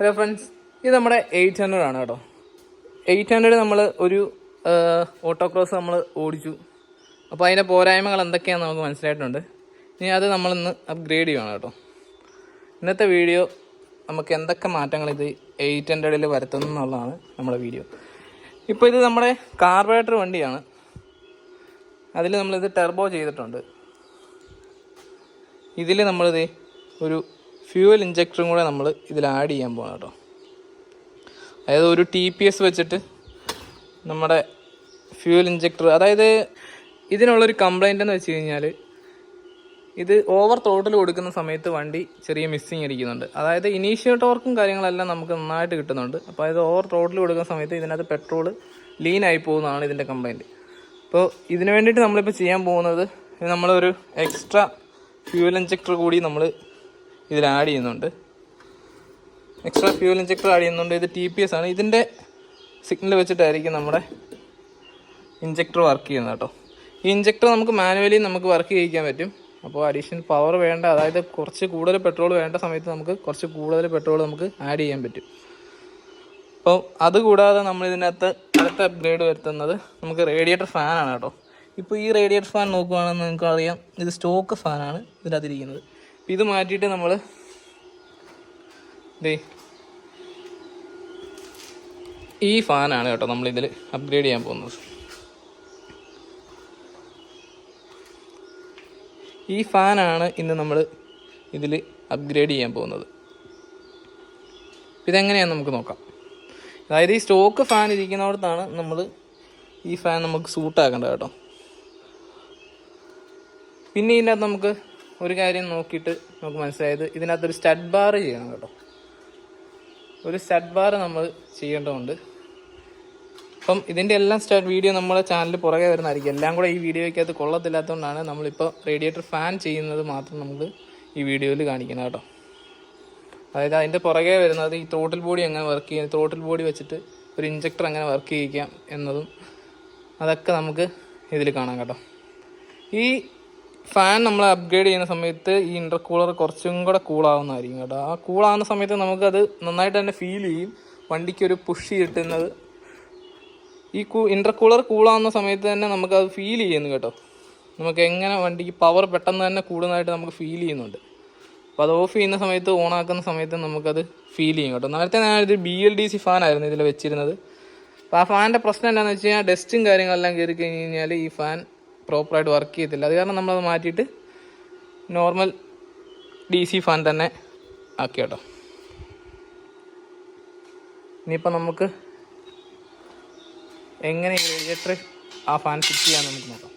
Hello friends ഇത് നമ്മുടെ eight hundred ആണ് കേട്ടോ. എയ്റ്റ് ഹൺഡ്രഡ് നമ്മൾ ഒരു ഓട്ടോ ക്രോസ് നമ്മൾ ഓടിച്ചു. അപ്പോൾ അതിന്റെ പോരായ്മകൾ എന്തൊക്കെയാണെന്ന് നമുക്ക് മനസ്സിലായിട്ടുണ്ട്. ഇനി അത് നമ്മളിന്ന് അപ്ഗ്രേഡ് ചെയ്യുകയാണ് കേട്ടോ. ഇന്നത്തെ വീഡിയോ നമുക്ക് എന്തൊക്കെ മാറ്റങ്ങൾ ഇത് എയ്റ്റ് ഹൺഡ്രഡിൽ വരുത്തുന്നു എന്നുള്ളതാണ് നമ്മുടെ വീഡിയോ ഇപ്പോൾ ഇത് നമ്മുടെ കാർബറേറ്റർ വണ്ടിയാണ്. അതിൽ നമ്മളിത് ടെർബോ ചെയ്തിട്ടുണ്ട്. ഇതിൽ നമ്മളിത് ഒരു ഫ്യൂവൽ ഇഞ്ചക്ടറും കൂടെ നമ്മൾ ഇതിൽ ആഡ് ചെയ്യാൻ പോകണം കേട്ടോ. അതായത് ഒരു ടി പി എസ് വെച്ചിട്ട് നമ്മുടെ ഫ്യൂവൽ ഇഞ്ചക്ടർ അതായത് ഇതിനുള്ളൊരു കംപ്ലൈന്റ് എന്ന് വെച്ച് കഴിഞ്ഞാൽ ഇത് ഓവർ തോട്ടിൽ കൊടുക്കുന്ന സമയത്ത് വണ്ടി ചെറിയ മിസ്സിങ് അടിക്കുന്നുണ്ട്. അതായത് ഇനീഷ്യൽ ടോർക്കും കാര്യങ്ങളെല്ലാം നമുക്ക് നന്നായിട്ട് കിട്ടുന്നുണ്ട്. അപ്പോൾ അതായത് ഓവർ തോട്ടിൽ കൊടുക്കുന്ന സമയത്ത് ഇതിനകത്ത് പെട്രോൾ ലീൻ ആയി പോകുന്നതാണ് ഇതിന്റെ കംപ്ലൈന്റ് അപ്പോൾ ഇതിന് വേണ്ടിയിട്ട് നമ്മളിപ്പോൾ ചെയ്യാൻ പോകുന്നത് ഇത് നമ്മളൊരു എക്സ്ട്രാ ഫ്യൂവൽ ഇഞ്ചക്ടർ കൂടി നമ്മൾ ഇതിൽ ആഡ് ചെയ്യുന്നുണ്ട്. എക്സ്ട്രാ ഫ്യൂൽ ഇഞ്ചക്ടർ ആഡ് ചെയ്യുന്നുണ്ട്. ഇത് ടി പി എസ് ആണ്. ഇതിന്റെ സിഗ്നൽ വെച്ചിട്ടായിരിക്കും നമ്മുടെ ഇഞ്ചക്ടർ വർക്ക് ചെയ്യുന്നത് കേട്ടോ. ഈ ഇഞ്ചക്ടർ നമുക്ക് മാനുവലി നമുക്ക് വർക്ക് ചെയ്യിക്കാൻ പറ്റും. അപ്പോൾ അഡീഷണൽ പവർ വേണ്ട. അതായത് കുറച്ച് കൂടുതൽ പെട്രോൾ വേണ്ട സമയത്ത് നമുക്ക് കുറച്ച് കൂടുതൽ പെട്രോൾ നമുക്ക് ആഡ് ചെയ്യാൻ പറ്റും. അപ്പോൾ അതുകൂടാതെ നമ്മൾ ഇതിനകത്ത് അടുത്ത അപ്ഗ്രേഡ് വരുത്തുന്നത് നമുക്ക് റേഡിയേറ്റർ ഫാനാണ് കേട്ടോ. ഇപ്പോൾ ഈ റേഡിയേറ്റർ ഫാൻ നോക്കുകയാണെന്ന് നിങ്ങൾക്ക് അറിയാം ഇത് സ്റ്റോക്ക് ഫാനാണ് ഇതിനകത്തിരിക്കുന്നത്. ഇത് മാറ്റിയിട്ട് നമ്മൾ ദേ. ഈ ഫാനാണ് കേട്ടോ നമ്മളിതിൽ അപ്ഗ്രേഡ് ചെയ്യാൻ പോകുന്നത്. ഈ ഫാനാണ് ഇന്ന് നമ്മൾ ഇതിൽ അപ്ഗ്രേഡ് ചെയ്യാൻ പോകുന്നത്. ഇതെങ്ങനെയാണെന്ന് നമുക്ക് നോക്കാം. അതായത് ഈ സ്റ്റോക്ക് ഫാൻ ഇരിക്കുന്നിടത്താണ് നമ്മൾ ഈ ഫാൻ നമുക്ക് സൂട്ടാക്കേണ്ടത് കേട്ടോ. പിന്നെ ഇതിനകത്ത് നമുക്ക് ഒരു കാര്യം നോക്കിയിട്ട് നമുക്ക് മനസ്സിലായത് ഇതിനകത്തൊരു സ്റ്റഡ് ബാർ ചെയ്യണം കേട്ടോ. ഒരു സ്റ്റഡ് ബാർ നമ്മൾ ചെയ്യേണ്ടതുണ്ട്. അപ്പം ഇതിന്റെ എല്ലാം സ്റ്റാർട്ട് വീഡിയോ നമ്മുടെ ചാനൽ പുറകെ വരുന്നതായിരിക്കും. എല്ലാം കൂടെ ഈ വീഡിയോയ്ക്കകത്ത് കൊള്ളത്തില്ലാത്തതുകൊണ്ടാണ് നമ്മളിപ്പോൾ റേഡിയേറ്റർ ഫാൻ ചെയ്യുന്നത് മാത്രം നമ്മൾ ഈ വീഡിയോയിൽ കാണിക്കുന്നത് കേട്ടോ. അതായത് അതിന്റെ പുറകെ വരുന്നത് ഈ ത്രോട്ടിൽ ബോഡി എങ്ങനെ വർക്ക് ചെയ്യാം. ത്രോട്ടിൽ ബോഡി വെച്ചിട്ട് ഒരു ഇഞ്ചക്ടർ എങ്ങനെ വർക്ക് ചെയ്യിക്കാം എന്നതും അതൊക്കെ നമുക്ക് ഇതിൽ കാണാം കേട്ടോ. ഈ ഫാൻ നമ്മൾ അപ്ഗ്രേഡ് ചെയ്യുന്ന സമയത്ത് ഈ ഇന്റർകൂളർ കുറച്ചും കൂടെ കൂളാവുന്നതായിരിക്കും കേട്ടോ. ആ കൂളാവുന്ന സമയത്ത് നമുക്കത് നന്നായിട്ട് തന്നെ ഫീൽ ചെയ്യും. വണ്ടിക്ക് ഒരു പുഷ് കിട്ടുന്നത്. ഈ കൂ ഇന്റർകൂളർ കൂളാവുന്ന സമയത്ത് തന്നെ നമുക്കത് ഫീൽ ചെയ്യുന്നു കേട്ടോ. നമുക്ക് എങ്ങനെ വണ്ടിക്ക് പവർ പെട്ടെന്ന് തന്നെ കൂടുന്നതായിട്ട് നമുക്ക് ഫീൽ ചെയ്യുന്നുണ്ട്. അപ്പോൾ അത് ഓഫ് ചെയ്യുന്ന സമയത്ത് ഓണാക്കുന്ന സമയത്ത് നമുക്കത് ഫീൽ ചെയ്യും കേട്ടോ. നേരത്തെ ഞാനൊരു ബി എൽ ഡി സി ഫാനായിരുന്നു ഇതിൽ വെച്ചിരുന്നത്. അപ്പോൾ ആ ഫാനിന്റെ പ്രശ്നം എന്താണെന്ന് വെച്ച് കഴിഞ്ഞാൽ ഡസ്റ്റും കാര്യങ്ങളെല്ലാം കയറി കഴിഞ്ഞ് കഴിഞ്ഞാൽ ഈ ഫാൻ പ്രോപ്പറായിട്ട് വർക്ക് ചെയ്യത്തില്ല. അത് കാരണം നമ്മളത് മാറ്റിയിട്ട് നോർമൽ ഡി സി ഫാൻ തന്നെ ആക്കി കേട്ടോ. ഇനിയിപ്പോൾ നമുക്ക് എങ്ങനെ റേഡിയേറ്റർ ആ ഫാൻ ഫിറ്റ് ചെയ്യാൻ നമുക്ക് നോക്കാം.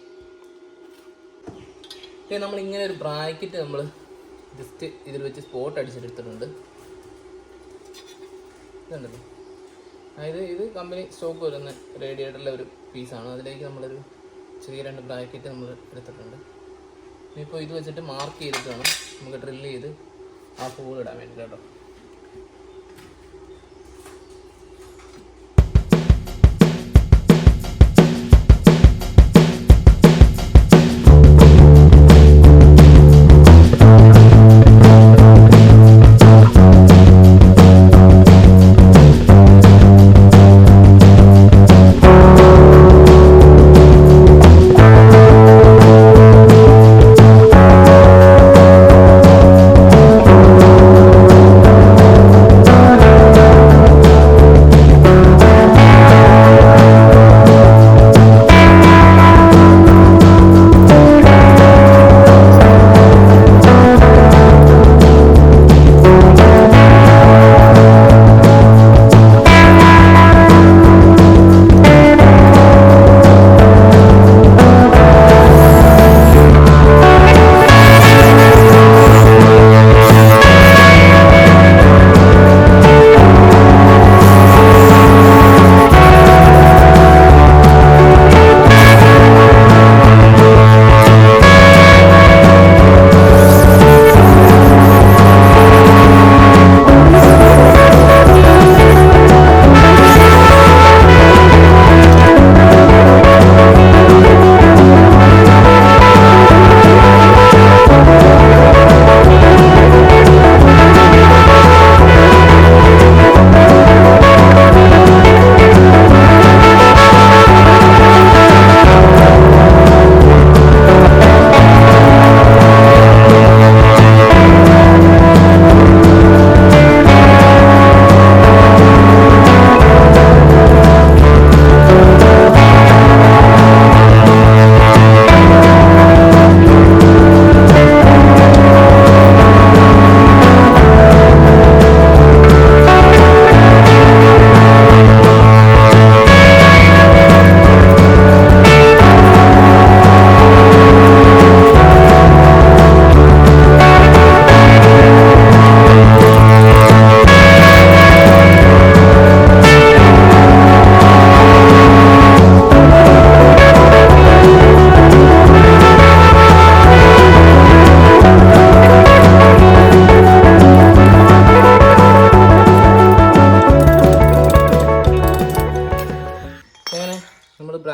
നമ്മൾ ഇങ്ങനെ ഒരു ബ്രാക്കറ്റ് നമ്മൾ ജസ്റ്റ് ഇതിൽ വെച്ച് സ്പോട്ട് അടിച്ചെടുത്തിട്ടുണ്ട്. ഇതുണ്ടല്ലോ. അതായത് ഇത് കമ്പനി സ്റ്റോക്ക് വരുന്ന റേഡിയേറ്ററിലെ ഒരു പീസാണ് അതിലേക്ക് നമ്മളൊരു ചെറിയ രണ്ട് ബ്രാക്കറ്റ് നമ്മൾ എടുത്തിട്ടുണ്ട്. ഇനിയിപ്പോൾ ഇത് വെച്ചിട്ട് മാർക്ക് ചെയ്തിട്ട് വേണം നമുക്ക് ഡ്രില്ല് ചെയ്ത് ആ ഹോൾ ഇടാൻ വേണ്ടി കേട്ടോ.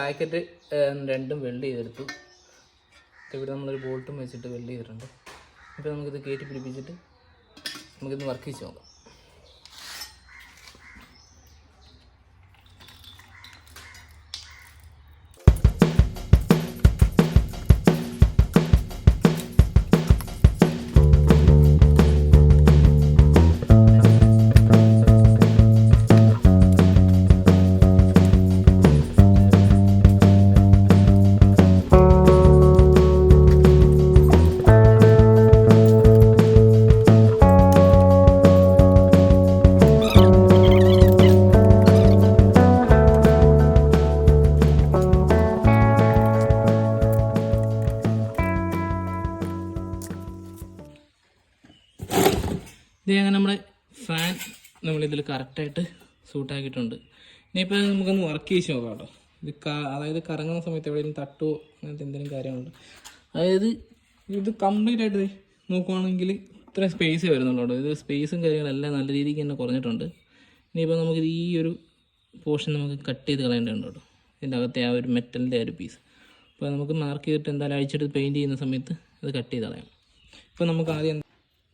വെച്ചിട്ട് രണ്ടും വെൽഡ് ചെയ്തെടുത്തു. ഇവിടെ നമ്മളൊരു ബോൾട്ടും വെച്ചിട്ട് വെൽഡ് ചെയ്തിട്ടുണ്ട്. ഇപ്പോൾ നമുക്കിത് കയറ്റി പിടിപ്പിച്ചിട്ട് നമുക്കിത് വർക്ക് ചെയ്ത് നോക്കാം. കറക്റ്റായിട്ട് സൂട്ടാക്കിയിട്ടുണ്ട്. ഇനിയിപ്പോൾ നമുക്കൊന്ന് വർക്ക് ചെയ്ത് നോക്കാം കേട്ടോ. ഇത് അതായത് കറങ്ങുന്ന സമയത്ത് എവിടെയെങ്കിലും തട്ടുമോ അങ്ങനത്തെ എന്തെങ്കിലും കാര്യമുണ്ട് അതായത് ഇത് കംപ്ലീറ്റ് ആയിട്ട് നോക്കുവാണെങ്കിൽ ഇത്ര സ്പേസ് വരുന്നുള്ളൂ ഇത് സ്പേസും കാര്യങ്ങളെല്ലാം നല്ല രീതിക്ക് തന്നെ കുറഞ്ഞിട്ടുണ്ട്. ഇനിയിപ്പോൾ നമുക്ക് ഈ ഒരു പോർഷൻ നമുക്ക് കട്ട് ചെയ്ത് കളയേണ്ടതുണ്ട് കേട്ടോ. ഇതിന്റെ അകത്തെ ആ ഒരു മെറ്റലിന്റെ ആ ഒരു പീസ് അപ്പോൾ നമുക്ക് മാർക്ക് ചെയ്തിട്ട് എന്തായാലും അഴിച്ചെടുത്ത് പെയിന്റ് ചെയ്യുന്ന സമയത്ത് അത് കട്ട് ചെയ്ത് കളയാം. ഇപ്പോൾ നമുക്ക് ആദ്യം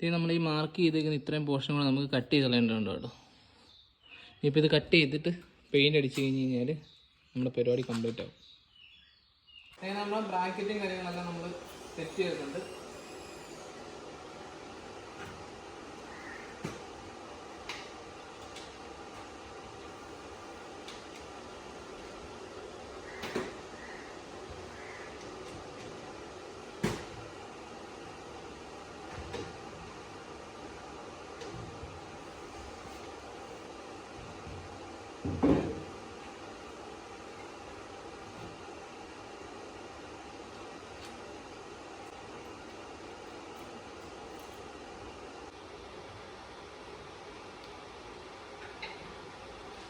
നമ്മൾ ഈ മാർക്ക് ചെയ്തേക്കുന്ന ഇത്രയും പോർഷൻ കൂടെ നമുക്ക് കട്ട് ചെയ്ത് കളയേണ്ടതുണ്ട് കേട്ടോ. ഇപ്പോൾ ഇത് കട്ട് ചെയ്തിട്ട് പെയിന്റ് അടിച്ച് കഴിഞ്ഞ് കഴിഞ്ഞാൽ നമ്മുടെ പരിപാടി കംപ്ലീറ്റ് ആവും. നമ്മൾ ബ്രാക്കറ്റും കാര്യങ്ങളെല്ലാം നമ്മൾ സെറ്റ് ചെയ്തിട്ടുണ്ട്.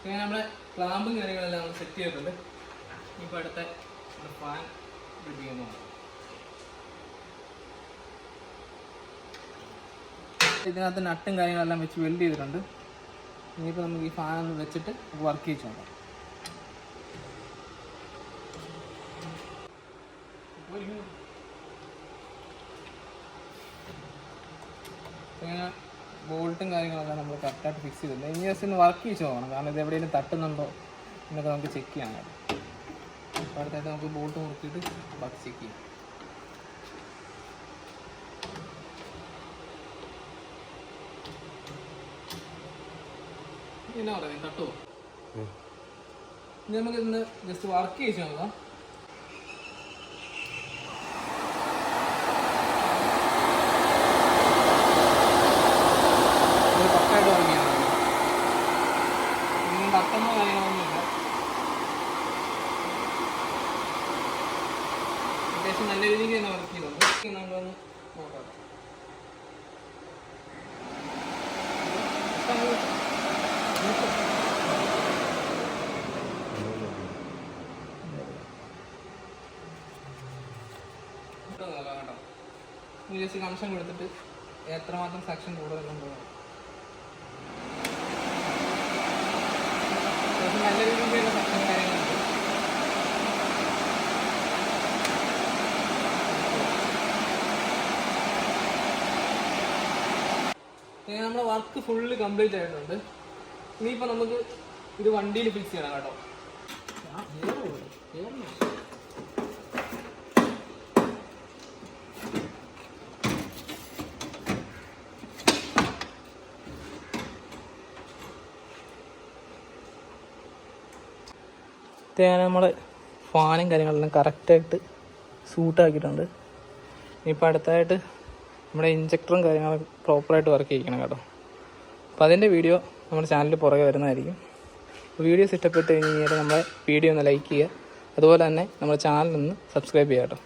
അങ്ങനെ നമ്മുടെ ക്ലാമ്പും കാര്യങ്ങളെല്ലാം നമ്മൾ സെറ്റ് ചെയ്തിട്ടുണ്ട്. ഇപ്പോൾ അടുത്ത ഫാൻ പിടിപ്പിക്കുന്നതാണ് ഇതിനകത്ത് നട്ടും കാര്യങ്ങളെല്ലാം വെച്ച് വെൽഡ് ചെയ്തിട്ടുണ്ട്. ഇനിയിപ്പോൾ നമുക്ക് ഈ ഫാൻ ഒന്ന് വെച്ചിട്ട് വർക്ക് ചെയ്ത് നോക്കാം. ഇങ്ങനെ ബോൾട്ടും കാര്യങ്ങളൊക്കെ നമ്മൾ കറക്റ്റായിട്ട് ഫിക്സ് ചെയ്തിട്ടുണ്ട്. ഇനി ജസ്റ്റ് ഒന്ന് വർക്ക് ചെയ്ത് നോക്കണം കാരണം ഇത് എവിടെയെങ്കിലും തട്ടുന്നുണ്ടോ എന്നൊക്കെ നമുക്ക് ചെക്ക് ചെയ്യാൻ കഴിയും അപ്പോൾ അടുത്തായിട്ട് നമുക്ക് ബോൾട്ട് മുറുക്കിയിട്ട് ബാക്കി ചെക്ക് ചെയ്യാം. എന്നാ പറയുന്നത് തട്ടുമോ ഇനി നമുക്ക് ഇന്ന് ജസ്റ്റ് വർക്ക് ചെയ്ത് നോക്കാം ഇത് പക്കായിട്ട് വർക്ക് ചെയ്യാൻ ഒന്നും തട്ടുന്ന കാര്യങ്ങളൊന്നുമില്ല അത്യാവശ്യം നല്ല രീതിക്ക് തന്നെ വർക്ക് ചെയ്യുന്നുണ്ട് ജസ്റ്റ് കംഷൻ കൊടുത്തിട്ട് എത്രമാത്രം സെക്ഷൻ കൂടുതലുണ്ടോ നല്ല രീതിയിലുള്ള സെക്ഷൻ കാര്യങ്ങളുണ്ട് ഇങ്ങനെ നമ്മുടെ വർക്ക് ഫുള്ള് കംപ്ലീറ്റ് ആയിട്ടുണ്ട്. ഇനിയിപ്പോൾ നമുക്ക് ഇത് വണ്ടിയിൽ ഫിക്സ് ചെയ്യണം കേട്ടോ. തേന നമ്മൾ ഫാനും കാര്യങ്ങളെല്ലാം കറക്റ്റായിട്ട് സൂട്ടാക്കിയിട്ടുണ്ട് ഇനിയിപ്പോൾ അടുത്തായിട്ട് നമ്മുടെ ഇഞ്ചക്ടറും കാര്യങ്ങളും പ്രോപ്പറായിട്ട് വർക്ക് ചെയ്യിക്കണം കേട്ടോ. അപ്പോൾ അതിന്റെ വീഡിയോ നമ്മുടെ ചാനലിൽ പുറകെ വരുന്നതായിരിക്കും. വീഡിയോസ് ഇഷ്ടപ്പെട്ട് കഴിഞ്ഞ് കഴിഞ്ഞാൽ നമ്മളെ വീഡിയോ ഒന്ന് ലൈക്ക് ചെയ്യുക. അതുപോലെ തന്നെ നമ്മുടെ ചാനലൊന്ന് സബ്സ്ക്രൈബ് ചെയ്യാം കേട്ടോ.